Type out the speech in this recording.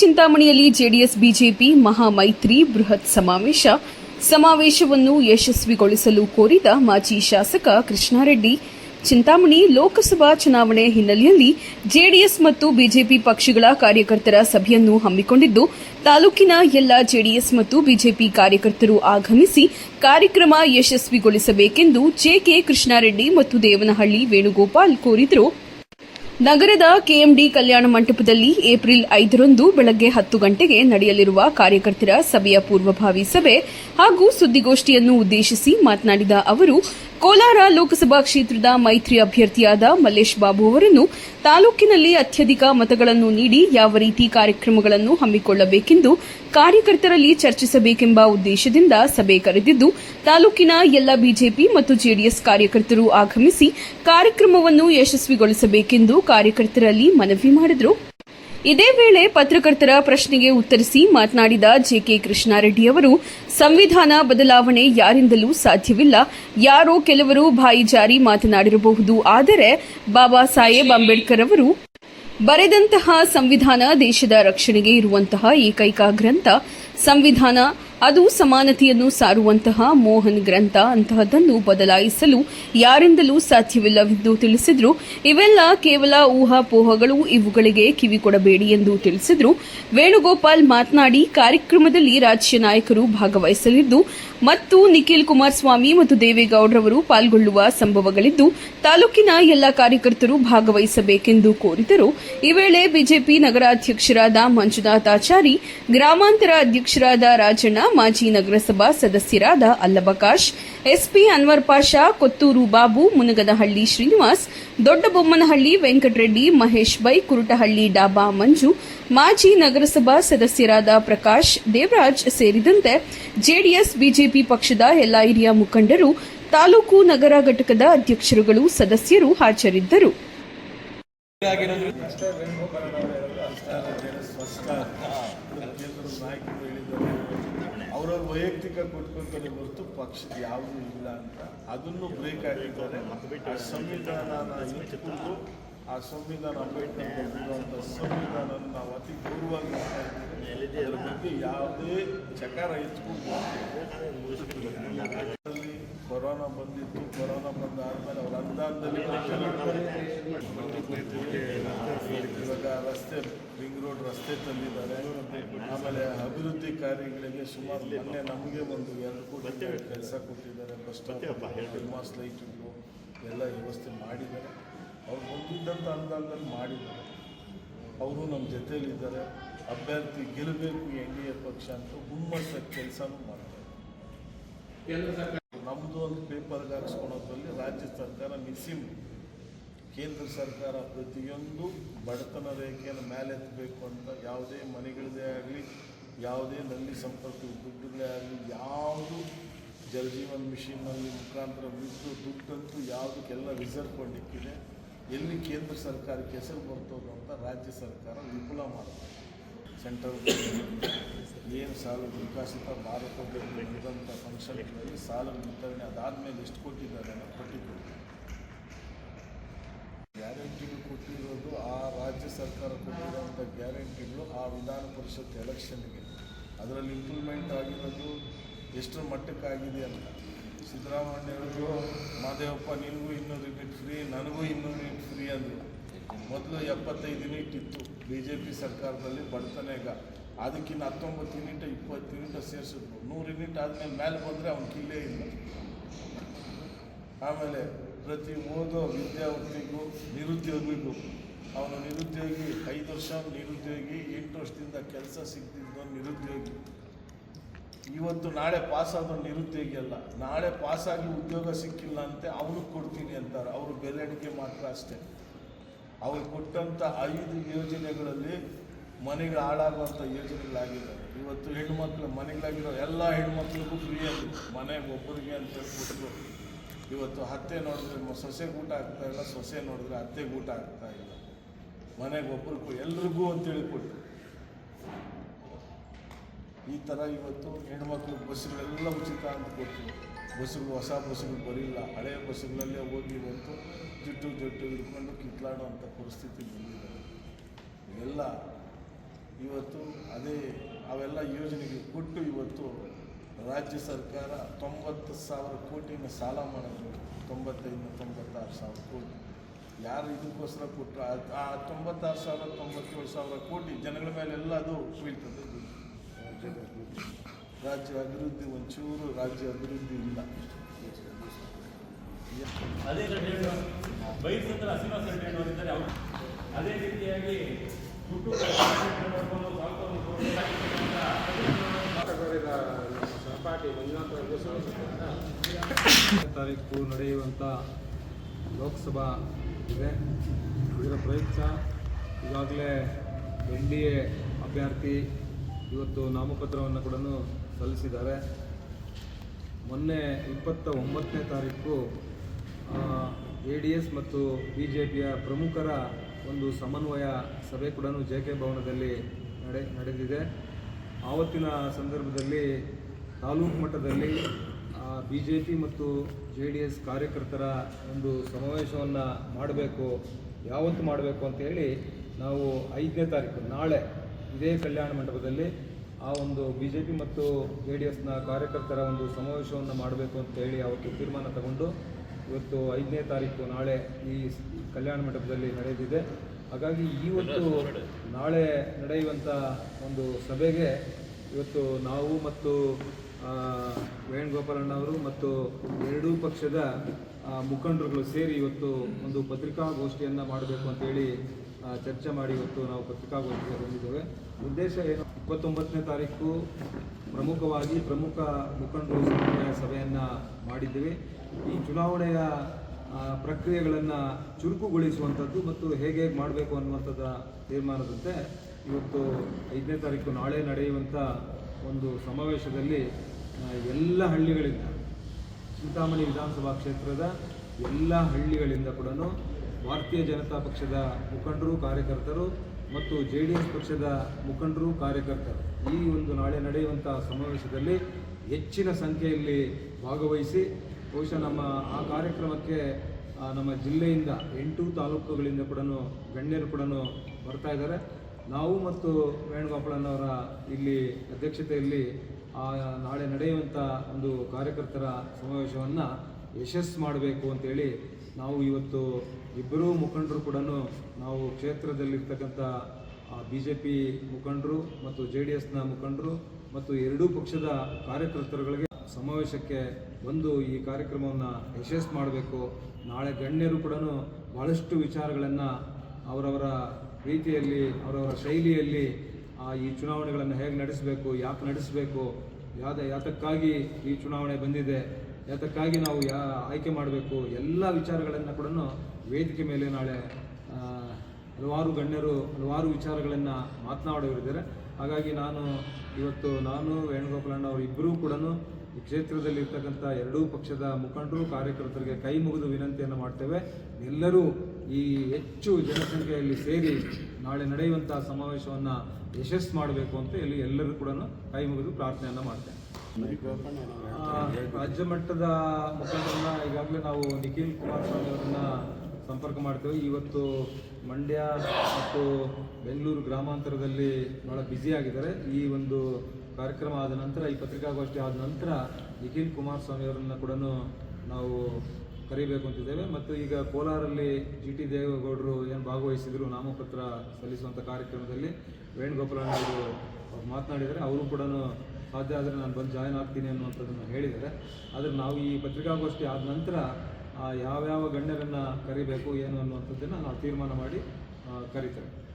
ಚಿಂತಾಮಣಿಯಲ್ಲಿ JDS, BJP ಮಹಾಮೈತ್ರಿ ಬೃಹತ್ ಸಮಾವೇಶ. ಸಮಾವೇಶವನ್ನು ಯಶಸ್ವಿಗೊಳಿಸಲು ಕೋರಿದ ಮಾಜಿ ಶಾಸಕ ಕೃಷ್ಣಾರೆಡ್ಡಿ, ಚಿಂತಾಮಣಿ ಲೋಕಸಭಾ ಚುನಾವಣೆ ಹಿನ್ನೆಲೆಯಲ್ಲಿ ಜೆಡಿಎಸ್ ಮತ್ತು ಬಿಜೆಪಿ ಪಕ್ಷಗಳ ಕಾರ್ಯಕರ್ತರ ಸಭೆಯನ್ನು ಹಮ್ಮಿಕೊಂಡಿದ್ದು, ತಾಲೂಕಿನ ಎಲ್ಲ ಜೆಡಿಎಸ್ ಮತ್ತು ಬಿಜೆಪಿ ಕಾರ್ಯಕರ್ತರು ಆಗಮಿಸಿ ಕಾರ್ಯಕ್ರಮ ಯಶಸ್ವಿಗೊಳಿಸಬೇಕೆಂದು ಜೆಕೆ ಕೃಷ್ಣಾರೆಡ್ಡಿ ಮತ್ತು ದೇವನಹಳ್ಳಿ ವೇಣುಗೋಪಾಲ್ ಕೋರಿದರು. ನಗರದ ಕೆಎಂಡಿ ಕಲ್ಯಾಣ ಮಂಟಪದಲ್ಲಿ ಏಪ್ರಿಲ್ ಐದರಂದು ಬೆಳಗ್ಗೆ ಹತ್ತು ಗಂಟೆಗೆ ನಡೆಯಲಿರುವ ಕಾರ್ಯಕರ್ತರ ಸಭೆಯ ಪೂರ್ವಭಾವಿ ಸಭೆ ಹಾಗೂ ಸುದ್ದಿಗೋಷ್ಠಿಯನ್ನು ಉದ್ದೇಶಿಸಿ ಮಾತನಾಡಿದ ಅವರು ಕೋಲಾರ ಲೋಕಸಭಾ ಕ್ಷೇತ್ರದ ಮೈತ್ರಿ ಅಭ್ಯರ್ಥಿಯಾದ ಮಲ್ಲೇಶ್ ಬಾಬು ಅವರನ್ನು ತಾಲೂಕಿನಲ್ಲಿ ಅತ್ಯಧಿಕ ಮತಗಳನ್ನು ನೀಡಿ ಯಾವ ರೀತಿ ಕಾರ್ಯಕ್ರಮಗಳನ್ನು ಹಮ್ಮಿಕೊಳ್ಳಬೇಕೆಂದು ಕಾರ್ಯಕರ್ತರಲ್ಲಿ ಚರ್ಚಿಸಬೇಕೆಂಬ ಉದ್ದೇಶದಿಂದ ಸಭೆ ಕರೆದಿದ್ದು, ತಾಲೂಕಿನ ಎಲ್ಲ ಬಿಜೆಪಿ ಮತ್ತು ಜೆಡಿಎಸ್ ಕಾರ್ಯಕರ್ತರು ಆಗಮಿಸಿ ಕಾರ್ಯಕ್ರಮವನ್ನು ಯಶಸ್ವಿಗೊಳಿಸಬೇಕೆಂದು ಕಾರ್ಯಕರ್ತರಲ್ಲಿ ಮನವಿ ಮಾಡಿದರು. ಇದೇ ವೇಳೆ ಪತ್ರಕರ್ತರ ಪ್ರಶ್ನೆಗೆ ಉತ್ತರಿಸಿ ಮಾತನಾಡಿದ ಜೆಕೆ ಕೃಷ್ಣಾರೆಡ್ಡಿ ಅವರು, ಸಂವಿಧಾನ ಬದಲಾವಣೆ ಯಾರಿಂದಲೂ ಸಾಧ್ಯವಿಲ್ಲ. ಯಾರೋ ಕೆಲವರು ಬಾಯಿ ಜಾರಿ ಮಾತನಾಡಿರಬಹುದು. ಆದರೆ ಬಾಬಾ ಸಾಹೇಬ್ ಅಂಬೇಡ್ಕರ್ ಅವರು, ಬರೆದಂತಹ ಸಂವಿಧಾನ ದೇಶದ ರಕ್ಷಣೆಗೆ ಇರುವಂತಹ ಏಕೈಕ ಗ್ರಂಥ, ಸಂವಿಧಾನ ಅದು ಸಮಾನತೆಯನ್ನು ಸಾರುವಂತಹ ಮೋಹನ್ ಗ್ರಂಥ ಅಂತಹದನ್ನು ಬದಲಾಯಿಸಲು ಯಾರಿಂದಲೂ ಸಾಧ್ಯವಿಲ್ಲವೆಂದು ತಿಳಿಸಿದ್ರು. ಇವೆಲ್ಲ ಕೇವಲ ಊಹಾಪೋಹಗಳು, ಇವುಗಳಿಗೆ ಕಿವಿ ಕೊಡಬೇಡಿ ಎಂದು ತಿಳಿಸಿದ್ರು. ವೇಣುಗೋಪಾಲ್ ಮಾತನಾಡಿ, ಕಾರ್ಯಕ್ರಮದಲ್ಲಿ ರಾಜ್ಯ ನಾಯಕರು ಭಾಗವಹಿಸಲಿದ್ದು, ಮತ್ತು ನಿಖಿಲ್ ಕುಮಾರಸ್ವಾಮಿ ಮತ್ತು ದೇವೇಗೌಡರವರು ಪಾಲ್ಗೊಳ್ಳುವ ಸಂಭವಗಳಿದ್ದು, ತಾಲೂಕಿನ ಎಲ್ಲ ಕಾರ್ಯಕರ್ತರು ಭಾಗವಹಿಸಬೇಕೆಂದು ಕೋರಿದರು. ಈ ವೇಳೆ ಬಿಜೆಪಿ ನಗರಾಧ್ಯಕ್ಷರಾದ ಮಂಜುನಾಥಾಚಾರಿ ಗ್ರಾಮಾಂತರ ಅಧ್ಯಕ್ಷರಾದ ರಾಜಣ್ಣ ಮಾಜಿ ನಗರಸಭಾ ಸದಸ್ಯರಾದ ಅಲ್ಲಬಕಾಶ್, ಎಸ್ಪಿ ಅನ್ವರ್ ಪಾಷಾ, ಕೊತ್ತೂರು ಬಾಬು, ಮುನಗನಹಳ್ಳಿ ಶ್ರೀನಿವಾಸ್, ದೊಡ್ಡಬೊಮ್ಮನಹಳ್ಳಿ ವೆಂಕಟರೆಡ್ಡಿ, ಮಹೇಶ್ ಬೈ, ಕುರುಟಹಳ್ಳಿ ಡಾಬಾ ಮಂಜು, ಮಾಜಿ ನಗರಸಭಾ ಸದಸ್ಯರಾದ ಪ್ರಕಾಶ್, ದೇವರಾಜ್ ಸೇರಿದಂತೆ ಜೆಡಿಎಸ್, ಬಿಜೆಪಿ ಪಕ್ಷದ ಎಲ್ಲ ಹಿರಿಯ ಮುಖಂಡರು, ತಾಲೂಕು ನಗರ ಘಟಕದ ಅಧ್ಯಕ್ಷರುಗಳು, ಸದಸ್ಯರು ಹಾಜರಿದ್ದರು ಅಷ್ಟೇ ವೇಣುಗೋಪಾಲ್ ಅವರು ಹೇಳೋದು ಅಷ್ಟೇ ಜನ ಸ್ಪಷ್ಟ ಕೇಂದ್ರದ ನಾಯಕರು ಹೇಳಿದ್ದಾರೆ ಅವರವ್ರ ವೈಯಕ್ತಿಕ ಕೊಟ್ಕೊಂತಾರೆ ಹೊರತು ಪಕ್ಷದ ಯಾವುದೂ ಇಲ್ಲ ಅಂತ ಅದನ್ನು ಬ್ರೇಕ್ ಆಗಿದ್ದಾರೆ ಆ ಸಂವಿಧಾನನ ಇಟ್ಕೊಂಡು ಆ ಸಂವಿಧಾನ ಅಂಬೇಡ್ಕರ್ ಬರೆದಿರುವಂಥ ಸಂವಿಧಾನ ನಾವು ಅತಿ ಗೌರವವಾಗಿ. ಅದರ ಬಗ್ಗೆ ಯಾವುದೇ ಚಕಾರ ಅಲ್ಲಿ ಕೊರೋನಾ ಬಂದಿತ್ತು, ಕೊರೋನಾ ಬಂದ ಆದ್ಮೇಲೆ ಅವ್ರ ಅನುದಾನದಲ್ಲಿ ಇವಾಗ ರಸ್ತೆ, ರಿಂಗ್ ರೋಡ್ ರಸ್ತೆ ತಂದಿದ್ದಾರೆ. ಆಮೇಲೆ ಅಭಿವೃದ್ಧಿ ಕಾರ್ಯಗಳಿಗೆ ಸುಮಾರು ಮೊನ್ನೆ ನಮಗೆ ಒಂದು ಎರಡು ಕೋಟಿ ಕೆಲಸ ಕೊಟ್ಟಿದ್ದಾರೆ. ಬಸ್ ಸ್ಟಾಪ್ ಫೇಮಸ್ ಲೈಟಿಂಗು ಎಲ್ಲ ವ್ಯವಸ್ಥೆ ಮಾಡಿದ್ದಾರೆ. ಅವ್ರು ಬಂದಿದ್ದಂಥ ಅನುದಾನದಲ್ಲಿ ಮಾಡಿದ್ದಾರೆ. ಅವರು ನಮ್ಮ ಜೊತೆಯಲ್ಲಿದ್ದಾರೆ. ಅಭ್ಯರ್ಥಿ ಗೆಲ್ಲಬೇಕು ಎನ್ ಡಿ ಎ ಪಕ್ಷ ಅಂತ ಹುಮ್ಮಸ್ಸ ಕೆಲಸನೂ ಮಾಡ್ತಾರೆ. ನಮ್ಮದು ಒಂದು ಪೇಪರ್ಗೆ ಹಾಕ್ಸ್ಕೊಳೋದ್ರಲ್ಲಿ ರಾಜ್ಯ ಸರ್ಕಾರ ಮಿಸ್ಸಿಂಗ್ ಕೇಂದ್ರ ಸರ್ಕಾರ ಪ್ರತಿಯೊಂದು ಬಡತನ ರೇಖೆಯನ್ನು ಮೇಲೆತ್ತಬೇಕು ಅಂತ ಯಾವುದೇ ಮನೆಗಳದೇ ಆಗಲಿ, ಯಾವುದೇ ನಲ್ಲಿ ಸಂಪರ್ಕ ದುಡ್ಡುಗಳೇ ಆಗಲಿ, ಯಾವುದು ಜಲಜೀವನ್ ಮಿಷನ್ನಲ್ಲಿ ಮುಖಾಂತರ ಬಿದ್ದು ದುಡ್ಡಂತೂ ಯಾವುದಕ್ಕೆಲ್ಲ ರಿಸರ್ವ್ ಕೊಂಡಿಕ್ಕಿದೆ ಎಲ್ಲಿ ಕೇಂದ್ರ ಸರ್ಕಾರಕ್ಕೆ ಹೆಸರು ಬರ್ತದೋ ಅಂತ ರಾಜ್ಯ ಸರ್ಕಾರ ವಿಪುಲ ಮಾಡುತ್ತೆ ಸೆಂಟ್ರಲ್ ಏನು ಸಾಲ ವಿಕಸಿತ ಭಾರತದಲ್ಲಿ ನಡೆದಂಥ ಫಂಕ್ಷನ್ಗಳಲ್ಲಿ ಸಾಲ ವಿತರಣೆ ಅದಾದಮೇಲೆ ಎಷ್ಟು ಕೊಟ್ಟಿದ್ದಾರೆ ಅನ್ನೋ ಕೊಟ್ಟಿದ್ದರು? ಗ್ಯಾರಂಟಿಗಳು ಕೊಟ್ಟಿರೋದು ಆ ರಾಜ್ಯ ಸರ್ಕಾರ ಕೊಟ್ಟಿರುವಂಥ ಗ್ಯಾರಂಟಿಗಳು ಆ ವಿಧಾನ ಪರಿಷತ್ ಎಲೆಕ್ಷನ್ಗೆ ಅದರಲ್ಲಿ ಇಂಪ್ಲಿಮೆಂಟ್ ಆಗಿರೋದು ಎಷ್ಟರ ಮಟ್ಟಕ್ಕಾಗಿದೆ ಅಂತ. ಸಿದ್ದರಾಮಯ್ಯವ್ರಿಗೂ ಮಾದೇವಪ್ಪ, ನಿನಗೂ ಇನ್ನೂರು ಯೂನಿಟ್ ಫ್ರೀ ನನಗೂ ಇನ್ನೂರು ಯೂನಿಟ್ ಫ್ರೀ ಅಂದರು. ಮೊದಲು ಎಪ್ಪತ್ತೈದು ಯೂನಿಟ್ ಇತ್ತು. ಬಿ ಜೆ ಪಿ ಸರ್ಕಾರದಲ್ಲಿ ಬಡತನೆಗ ಅದಕ್ಕಿಂತ ಹತ್ತೊಂಬತ್ತು ಯೂನಿಟ್ ಇಪ್ಪತ್ತು ಯೂನಿಟ್ ಸೇರಿಸಿದ್ರು. ನೂರು ಯೂನಿಟ್ ಆದಮೇಲೆ ಮೇಲೆ ಬಂದರೆ ಅವ್ನು ಕಿಲ್ಲೇ ಇಲ್ಲ. ಆಮೇಲೆ ಪ್ರತಿ ಓದೋ ವಿದ್ಯಾರ್ಥಿಗೂ ನಿರುದ್ಯೋಗಿಗೂ, ಅವನು ನಿರುದ್ಯೋಗಿ, ಐದು ವರ್ಷ ನಿರುದ್ಯೋಗಿ, ಎಂಟು ವರ್ಷದಿಂದ ಕೆಲಸ ಸಿಗ್ತಿದ್ದು ನಿರುದ್ಯೋಗಿ. ಇವತ್ತು ನಾಳೆ ಪಾಸ್ ಆದೋ ನಿರುದ್ಯೋಗಿ ಅಲ್ಲ. ನಾಳೆ ಪಾಸಾಗಿ ಉದ್ಯೋಗ ಸಿಕ್ಕಿಲ್ಲ ಅಂತೆ ಅವ್ರಿಗೆ ಕೊಡ್ತೀನಿ ಅಂತಾರೆ. ಅವರು ಬೆಲೆಣಿಕೆ ಮಾತ್ರ ಅಷ್ಟೇ. ಅವ್ರು ಕೊಟ್ಟಂಥ ಐದು ಯೋಜನೆಗಳಲ್ಲಿ ಮನೆಗಳು ಹಾಳಾಗುವಂಥ ಯೋಜನೆಗಳಾಗಿದೆ ಇವತ್ತು ಹೆಣ್ಮಕ್ಳು, ಮನೆಗಳಾಗಿರೋ ಎಲ್ಲ ಹೆಣ್ಮಕ್ಳಿಗೂ ಫ್ರೀ ಆಗಿ ಮನೆಗೆ ಒಬ್ಬರಿಗೆ ಅಂತ ಹೇಳ್ಬಿಟ್ಟು ಇವತ್ತು ಹತ್ತೆ ನೋಡಿದ್ರೆ ಸೊಸೆಗೆ ಊಟ ಇಲ್ಲ, ಸೊಸೆ ನೋಡಿದ್ರೆ ಅತ್ತೆಗೆ ಊಟ ಆಗ್ತಾ ಇಲ್ಲ. ಮನೆಗೆ ಒಬ್ರಿಗೂ ಎಲ್ರಿಗೂ ಅಂತೇಳಿ ಕೊಟ್ಟರು ಈ ಥರ ಇವತ್ತು ಹೆಣ್ಮಕ್ಳು ಬಸ್ಸುಗಳೆಲ್ಲ ಉಚಿತ ಅಂತ ಕೊಟ್ಟು ಬಸ್ಸುಗಳು ಹೊಸ ಬಸ್ಸುಗಳು ಬರೀಲ್ಲ. ಹಳೆಯ ಬಸ್ಸುಗಳಲ್ಲೇ ಹೋಗಿ ಇವತ್ತು ಜುಟ್ಟು ಜುಟ್ಟು ಹಿಡ್ಕೊಂಡು ಕಿತ್ಲಾಡುವಂಥ ಪರಿಸ್ಥಿತಿ ಬಂದಿದೆ. ಇವೆಲ್ಲ ಇವತ್ತು ಅದೇ ಅವೆಲ್ಲ ಯೋಜನೆಗೆ ಕೊಟ್ಟು ಇವತ್ತು ರಾಜ್ಯ ಸರ್ಕಾರ ತೊಂಬತ್ತು ಸಾವಿರ ಕೋಟಿನ ಸಾಲ ಮಾಡಿದ್ರು. ತೊಂಬತ್ತೈದು, ತೊಂಬತ್ತಾರು ಸಾವಿರ ಕೋಟಿ. ಯಾರು ಇದಕ್ಕೋಸ್ಕರ ಕೊಟ್ಟರು ಆ- ತೊಂಬತ್ತಾರು ಸಾವಿರ, ತೊಂಬತ್ತೇಳು ಸಾವಿರ ಕೋಟಿ ಜನಗಳ ಮೇಲೆಲ್ಲ ಅದು ಬೀಳ್ತದೆ. ರಾಜ್ಯ ಅಭಿವೃದ್ಧಿ ಒಂಚೂರು ರಾಜ್ಯ ಅಭಿವೃದ್ಧಿ ಇಲ್ಲ. ಅದೇ ರೀತಿಯಾಗಿ ತಾರೀಕು ನಡೆಯುವಂಥ ಲೋಕಸಭಾ ಇದೆ. ಇದರ ಪ್ರಯುಕ್ತ ಈಗಾಗಲೇ ಎನ್ ಡಿ ಎ ಅಭ್ಯರ್ಥಿ ಇವತ್ತು ನಾಮಪತ್ರವನ್ನು ಕೂಡ ಸಲ್ಲಿಸಿದ್ದಾರೆ. ಮೊನ್ನೆ ಇಪ್ಪತ್ತ ಒಂಬತ್ತನೇ ತಾರೀಕು ಎ ಡಿ ಎಸ್ ಮತ್ತು ಬಿ ಜೆ ಪಿಯ ಪ್ರಮುಖರ ಒಂದು ಸಮನ್ವಯ ಸಭೆ ಕೂಡ ಜೆ ಕೆ ಭವನದಲ್ಲಿ ನಡೆ, ನಡೆದಿದೆ. ಆವತ್ತಿನ ಸಂದರ್ಭದಲ್ಲಿ ತಾಲೂಕು ಮಟ್ಟದಲ್ಲಿ ಬಿ ಜೆ ಪಿ ಮತ್ತು ಜೆ ಡಿ ಎಸ್ ಕಾರ್ಯಕರ್ತರ ಒಂದು ಸಮಾವೇಶವನ್ನು ಮಾಡಬೇಕು, ಯಾವತ್ತು ಮಾಡಬೇಕು ಅಂತೇಳಿ ನಾವು ಐದನೇ ತಾರೀಕು, ನಾಳೆ ಇದೇ ಕಲ್ಯಾಣ ಮಂಟಪದಲ್ಲಿ ಆ ಒಂದು ಬಿ ಜೆ ಪಿ ಮತ್ತು ಜೆ ಡಿ ಎಸ್ನ ಕಾರ್ಯಕರ್ತರ ಒಂದು ಸಮಾವೇಶವನ್ನು ಮಾಡಬೇಕು ಅಂತ ಹೇಳಿ ಅವತ್ತು ತೀರ್ಮಾನ ತಗೊಂಡು ಇವತ್ತು ಐದನೇ ತಾರೀಕು ನಾಳೆ ಈ ಕಲ್ಯಾಣ ಮಂಟಪದಲ್ಲಿ ನಡೆದಿದೆ. ಹಾಗಾಗಿ ಇವತ್ತು ನಾಳೆ ನಡೆಯುವಂಥ ಒಂದು ಸಭೆಗೆ ಇವತ್ತು ನಾವು ಮತ್ತು ವೇಣುಗೋಪಾಲಣ್ಣ ವೇಣುಗೋಪಾಲಣ್ಣವರು ಮತ್ತು ಎರಡೂ ಪಕ್ಷದ ಮುಖಂಡರುಗಳು ಸೇರಿ ಇವತ್ತು ಒಂದು ಪತ್ರಿಕಾಗೋಷ್ಠಿಯನ್ನು ಮಾಡಬೇಕು ಅಂತೇಳಿ ಚರ್ಚೆ ಮಾಡಿ ಇವತ್ತು ನಾವು ಪತ್ರಿಕಾಗೋಷ್ಠಿಗೆ ಬಂದಿದ್ದೇವೆ. ಉದ್ದೇಶ ಏನು? ಇಪ್ಪತ್ತೊಂಬತ್ತನೇ ತಾರೀಕು ಪ್ರಮುಖವಾಗಿ ಪ್ರಮುಖ ಮುಖಂಡರು ಸಮನ್ವಯ ಮಾಡಿದ್ದೇವೆ. ಈ ಚುನಾವಣೆಯ ಪ್ರಕ್ರಿಯೆಗಳನ್ನು ಚುರುಕುಗೊಳಿಸುವಂಥದ್ದು ಮತ್ತು ಹೇಗೆ ಹೇಗೆ ಮಾಡಬೇಕು ಅನ್ನುವಂಥದ್ದ ತೀರ್ಮಾನದಂತೆ ಇವತ್ತು ಐದನೇ ತಾರೀಕು ನಾಳೆ ನಡೆಯುವಂಥ ಒಂದು ಸಮಾವೇಶದಲ್ಲಿ ಎಲ್ಲ ಹಳ್ಳಿಗಳಿಂದ ಚಿಂತಾಮಣಿ ವಿಧಾನಸಭಾ ಕ್ಷೇತ್ರದ ಎಲ್ಲ ಹಳ್ಳಿಗಳಿಂದ ಕೂಡ ಭಾರತೀಯ ಜನತಾ ಪಕ್ಷದ ಮುಖಂಡರು, ಕಾರ್ಯಕರ್ತರು ಮತ್ತು ಜೆ ಪಕ್ಷದ ಮುಖಂಡರು, ಕಾರ್ಯಕರ್ತರು ಈ ಒಂದು ನಾಳೆ ನಡೆಯುವಂಥ ಸಮಾವೇಶದಲ್ಲಿ ಹೆಚ್ಚಿನ ಸಂಖ್ಯೆಯಲ್ಲಿ ಭಾಗವಹಿಸಿ ಬಹುಶಃ ನಮ್ಮ ಆ ಕಾರ್ಯಕ್ರಮಕ್ಕೆ ನಮ್ಮ ಜಿಲ್ಲೆಯಿಂದ ಎಂಟು ತಾಲೂಕುಗಳಿಂದ ಕೂಡ ಗಣ್ಯರು ಕೂಡ ಬರ್ತಾ ಇದ್ದಾರೆ. ನಾವು ಮತ್ತು ವೇಣುಗೋಪಾಳನವರ ಇಲ್ಲಿ ಅಧ್ಯಕ್ಷತೆಯಲ್ಲಿ, ಆ, ನಾಳೆ ನಡೆಯುವಂಥ ಒಂದು ಕಾರ್ಯಕರ್ತರ ಸಮಾವೇಶವನ್ನು ಯಶಸ್ಸು ಮಾಡಬೇಕು ಅಂತೇಳಿ ನಾವು ಇವತ್ತು ಇಬ್ಬರೂ ಮುಖಂಡರು ಕೂಡ ನಾವು ಕ್ಷೇತ್ರದಲ್ಲಿರ್ತಕ್ಕಂಥ ಬಿ ಜೆ ಪಿ ಮುಖಂಡರು ಮತ್ತು ಜೆ ಡಿ ಎಸ್ನ ಮುಖಂಡರು ಮತ್ತು ಎರಡೂ ಪಕ್ಷದ ಕಾರ್ಯಕರ್ತರುಗಳಿಗೆ ಸಮಾವೇಶಕ್ಕೆ ಬಂದು ಈ ಕಾರ್ಯಕ್ರಮವನ್ನು ಯಶಸ್ಸು ಮಾಡಬೇಕು. ನಾಳೆ ಗಣ್ಯರು ಕೂಡ ಭಾಳಷ್ಟು ವಿಚಾರಗಳನ್ನು ಅವರವರ ರೀತಿಯಲ್ಲಿ, ಅವರವರ ಶೈಲಿಯಲ್ಲಿ ಈ ಚುನಾವಣೆಗಳನ್ನು ಹೇಗೆ ನಡೆಸಬೇಕು, ಯಾಕೆ ನಡೆಸಬೇಕು ಯಾವ ಯಾತಕ್ಕಾಗಿ ಈ ಚುನಾವಣೆ ಬಂದಿದೆ, ಯಾತಕ್ಕಾಗಿ ನಾವು ಯಾ, ಆಯ್ಕೆ ಮಾಡಬೇಕು, ಎಲ್ಲ ವಿಚಾರಗಳನ್ನು ಕೂಡ ವೇದಿಕೆ ಮೇಲೆ ನಾಳೆ ಹಲವಾರು ಗಣ್ಯರು, ಹಲವಾರು ವಿಚಾರಗಳನ್ನು ಮಾತನಾಡೋರಿದ್ದಾರೆ. ಹಾಗಾಗಿ ನಾನು ಇವತ್ತು ನಾನು ವೇಣುಗೋಪಾಲಣ್ಣ ಅವರು ಇಬ್ಬರೂ ಕೂಡ ಈ ಕ್ಷೇತ್ರದಲ್ಲಿ ಇರ್ತಕ್ಕಂಥ ಎರಡೂ ಪಕ್ಷದ ಮುಖಂಡರು, ಕಾರ್ಯಕರ್ತರಿಗೆ ಕೈ ಮುಗಿದು ವಿನಂತಿಯನ್ನು ಮಾಡ್ತೇವೆ. ಎಲ್ಲರೂ ಈ ಹೆಚ್ಚು ಜನಸಂಖ್ಯೆಯಲ್ಲಿ ಸೇರಿ ನಾಳೆ ನಡೆಯುವಂಥ ಸಮಾವೇಶವನ್ನು ಯಶಸ್ಸು ಮಾಡಬೇಕು ಅಂತ ಇಲ್ಲಿ ಎಲ್ಲರೂ ಕೂಡ ಕೈ ಮುಗಿದು ಪ್ರಾರ್ಥನೆಯನ್ನು ಮಾಡ್ತೇವೆ ರಾಜ್ಯ ಮಟ್ಟದ ಮುಖಂಡರನ್ನ ಈಗಾಗಲೇ ನಾವು ನಿಖಿಲ್ ಕುಮಾರಸ್ವಾಮಿ ಅವರನ್ನ ಸಂಪರ್ಕ ಮಾಡ್ತೇವೆ. ಇವತ್ತು ಮಂಡ್ಯ ಮತ್ತು ಬೆಂಗಳೂರು ಗ್ರಾಮಾಂತರದಲ್ಲಿ ಭಾಳ ಆಗಿದ್ದಾರೆ. ಈ ಒಂದು ಕಾರ್ಯಕ್ರಮ ಆದ ನಂತರ, ಈ ಪತ್ರಿಕಾಗೋಷ್ಠಿ ಆದ ನಂತರ ನಿಖಿಲ್ ಕುಮಾರಸ್ವಾಮಿ ಅವರನ್ನು ಕೂಡ ನಾವು ಕರಿಬೇಕು ಅಂತಿದ್ದೇವೆ. ಮತ್ತು ಈಗ ಕೋಲಾರಲ್ಲಿ ಜಿ ಟಿ ದೇವೇಗೌಡರು ಏನು ಭಾಗವಹಿಸಿದರು, ನಾಮಪತ್ರ ಸಲ್ಲಿಸುವಂಥ ಕಾರ್ಯಕ್ರಮದಲ್ಲಿ ವೇಣುಗೋಪಾಲ ಅವರು ಮಾತನಾಡಿದರೆ ಅವರು ಕೂಡ ಸಾಧ್ಯ ಆದರೆ ನಾನು ಬಂದು ಜಾಯ್ನ್ ಆಗ್ತೀನಿ ಅನ್ನುವಂಥದ್ದನ್ನು ಹೇಳಿದ್ದಾರೆ. ಆದರೆ ನಾವು ಈ ಪತ್ರಿಕಾಗೋಷ್ಠಿ ಆದ ನಂತರ ಯಾವ್ಯಾವ ಗಣ್ಯರನ್ನು ಕರಿಬೇಕು ಏನು ಅನ್ನುವಂಥದ್ದನ್ನು ನಾವು ತೀರ್ಮಾನ ಮಾಡಿ ಕರೀತಾರೆ